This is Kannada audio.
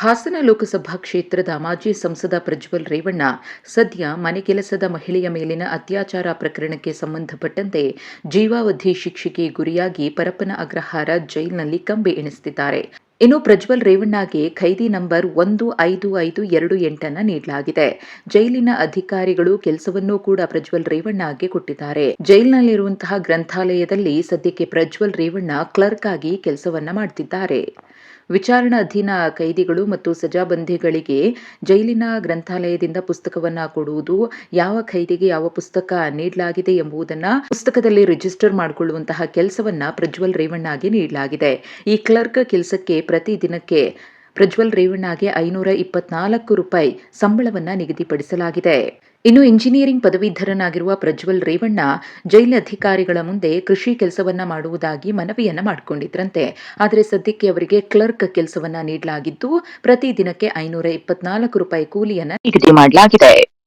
ಹಾಸನ ಲೋಕಸಭಾ ಕ್ಷೇತ್ರದ ಮಾಜಿ ಸಂಸದ ಪ್ರಜ್ವಲ್ ರೇವಣ್ಣ ಸದ್ಯ ಮನೆ ಕೆಲಸದ ಮಹಿಳೆಯ ಮೇಲಿನ ಅತ್ಯಾಚಾರ ಪ್ರಕರಣಕ್ಕೆ ಸಂಬಂಧಪಟ್ಟಂತೆ ಜೀವಾವಧಿ ಶಿಕ್ಷೆಗೆ ಗುರಿಯಾಗಿ ಪರಪ್ಪನ ಅಗ್ರಹಾರ ಜೈಲಿನಲ್ಲಿ ಕಂಬಿ ಎಣಿಸುತ್ತಿದ್ದಾರೆ. ಇನ್ನು ಪ್ರಜ್ವಲ್ ರೇವಣ್ಣಗೆ ಖೈದಿ ನಂಬರ್ ಒಂದು ಐದು ಐದು ಎರಡು ಎಂಟನ್ನು ನೀಡಲಾಗಿದೆ. ಜೈಲಿನ ಅಧಿಕಾರಿಗಳು ಕೆಲಸವನ್ನೂ ಕೂಡ ಪ್ರಜ್ವಲ್ ರೇವಣ್ಣಗೆ ಕೊಟ್ಟಿದ್ದಾರೆ. ಜೈಲಿನಲ್ಲಿರುವಂತಹ ಗ್ರಂಥಾಲಯದಲ್ಲಿ ಸದ್ಯಕ್ಕೆ ಪ್ರಜ್ವಲ್ ರೇವಣ್ಣ ಕ್ಲರ್ಕ್ ಆಗಿ ಕೆಲಸವನ್ನ ಮಾಡ್ತಿದ್ದಾರೆ. ವಿಚಾರಣಾಧೀನ ಕೈದಿಗಳು ಮತ್ತು ಸಜಾಬಂದಿಗಳಿಗೆ ಜೈಲಿನ ಗ್ರಂಥಾಲಯದಿಂದ ಪುಸ್ತಕವನ್ನ ಕೊಡುವುದು ಯಾವ ಖೈದಿಗೆ ಯಾವ ಪುಸ್ತಕ ನೀಡಲಾಗಿದೆ ಎಂಬುದನ್ನ ಪುಸ್ತಕದಲ್ಲಿ ರಿಜಿಸ್ಟರ್ ಮಾಡಿಕೊಳ್ಳುವಂತಹ ಕೆಲಸವನ್ನ ಪ್ರಜ್ವಲ್ ರೇವಣ್ಣಗೆ ನೀಡಲಾಗಿದೆ. ಈ ಕ್ಲರ್ಕ್ ಕೆಲಸಕ್ಕೆ ಪ್ರತಿ ದಿನಕ್ಕೆ ಪ್ರಜ್ವಲ್ ರೇವಣ್ಣಗೆ ಐನೂರ ಇಪ್ಪತ್ನಾಲ್ಕು ರೂಪಾಯಿ ಸಂಬಳವನ್ನ ನಿಗದಿಪಡಿಸಲಾಗಿದೆ. ಇನ್ನು ಇಂಜಿನಿಯರಿಂಗ್ ಪದವೀಧರನಾಗಿರುವ ಪ್ರಜ್ವಲ್ ರೇವಣ್ಣ ಜೈಲ್ ಅಧಿಕಾರಿಗಳ ಮುಂದೆ ಕೃಷಿ ಕೆಲಸವನ್ನ ಮಾಡುವುದಾಗಿ ಮನವಿಯನ್ನ ಮಾಡಿಕೊಂಡಿದ್ರಂತೆ. ಆದರೆ ಸದ್ಯಕ್ಕೆ ಅವರಿಗೆ ಕ್ಲರ್ಕ್ ಕೆಲಸವನ್ನ ನೀಡಲಾಗಿದ್ದು, ಪ್ರತಿ ದಿನಕ್ಕೆ ಐನೂರ ಇಪ್ಪತ್ನಾಲ್ಕು ರೂಪಾಯಿ ಕೂಲಿಯನ್ನ ನಿಗದಿ ಮಾಡಲಾಗಿದೆ.